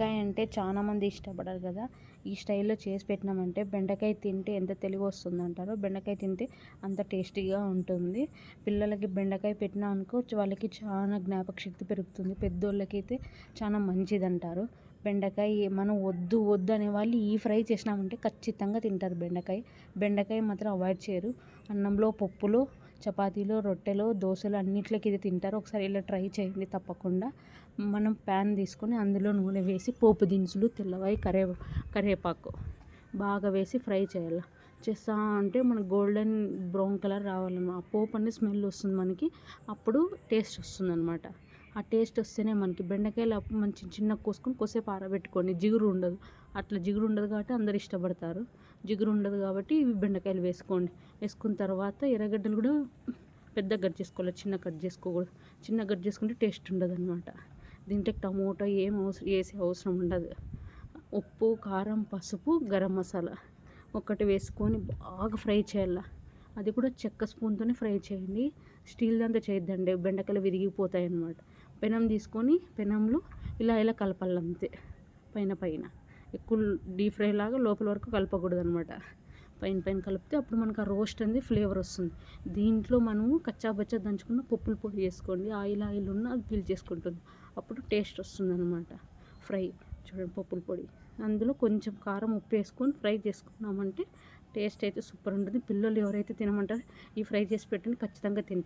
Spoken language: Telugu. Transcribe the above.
బెండకాయ అంటే చాలామంది ఇష్టపడరు కదా. ఈ స్టైల్లో చేసి పెట్టినామంటే బెండకాయ తింటే ఎంత తెలివి వస్తుంది అంటారో బెండకాయ తింటే అంత టేస్టీగా ఉంటుంది. పిల్లలకి బెండకాయ పెట్టినా అనుకో వాళ్ళకి చాలా జ్ఞాపక శక్తి పెరుగుతుంది. పెద్దోళ్ళకైతే చాలా మంచిది అంటారు బెండకాయ మనం వద్దు వద్దు అనే వాళ్ళు ఈ ఫ్రై చేసినామంటే ఖచ్చితంగా తింటారు బెండకాయ. బెండకాయ మాత్రం అవాయిడ్ చేయరు. అన్నంలో పప్పులో చపాతీలో రొట్టెలో దోశలు అన్నిట్లోకి ఇది తింటారు. ఒకసారి ఇలా ట్రై చేయండి తప్పకుండా. మనం ప్యాన్ తీసుకొని అందులో నూనె వేసి పోపు దినుసులు తెల్లవాయి కరే కరివేపాకు బాగా వేసి ఫ్రై చేయాలి. చేస్తా అంటే మనకు గోల్డెన్ బ్రౌన్ కలర్ రావాలన్నమాట ఆ పోపు అనే స్మెల్ వస్తుంది మనకి. అప్పుడు టేస్ట్ వస్తుంది అనమాట ఆ టేస్ట్ వస్తేనే మనకి బెండకాయలు మంచి చిన్న కోసుకొని కొసేపు ఆరబెట్టుకోండి. జిగురు ఉండదు. అట్లా జిగురు ఉండదు కాబట్టి అందరు ఇష్టపడతారు. జిగురు ఉండదు కాబట్టి ఇవి బెండకాయలు వేసుకోండి. వేసుకున్న తర్వాత ఎర్రగడ్డలు కూడా పెద్ద కట్ చేసుకోవాలి చిన్న కట్ చేసుకోకూడదు. చిన్న కట్ చేసుకుంటే టేస్ట్ ఉండదు అనమాట దీంట్లో టమోటా ఏం అవసరం వేసే అవసరం ఉండదు. ఉప్పు కారం పసుపు గరం మసాలా ఒకటి వేసుకొని బాగా ఫ్రై చేయాలి? అది కూడా చెక్క స్పూన్తోనే ఫ్రై చేయండి. స్టీల్ దంతా చేయొద్దండి. బెండకాయలు విరిగిపోతాయి అన్నమాట పెనం తీసుకొని పెనంలో ఇలా ఇలా కలపాలి అంతే పైన పైన. ఎక్కువ డీప్ ఫ్రై లాగా లోపల వరకు కలపకూడదు అనమాట పైన పైన కలిపితే అప్పుడు మనకు ఆ రోస్ట్ అనేది ఫ్లేవర్ వస్తుంది. దీంట్లో మనము కచ్చాబచ్చా దంచుకున్న పప్పుల పొడి చేసుకోండి ఆయిల్ ఆయిల్ ఉన్న అది పీల్ చేసుకుంటుంది. అప్పుడు టేస్ట్ వస్తుంది అనమాట ఫ్రై చూడండి పప్పుల పొడి. అందులో కొంచెం కారం ఉప్పు వేసుకొని ఫ్రై చేసుకున్నామంటే టేస్ట్ అయితే సూపర్ ఉంటుంది. పిల్లలు ఎవరైతే తినమంటారో ఈ ఫ్రై చేసి పెట్టండి ఖచ్చితంగా తింటారు.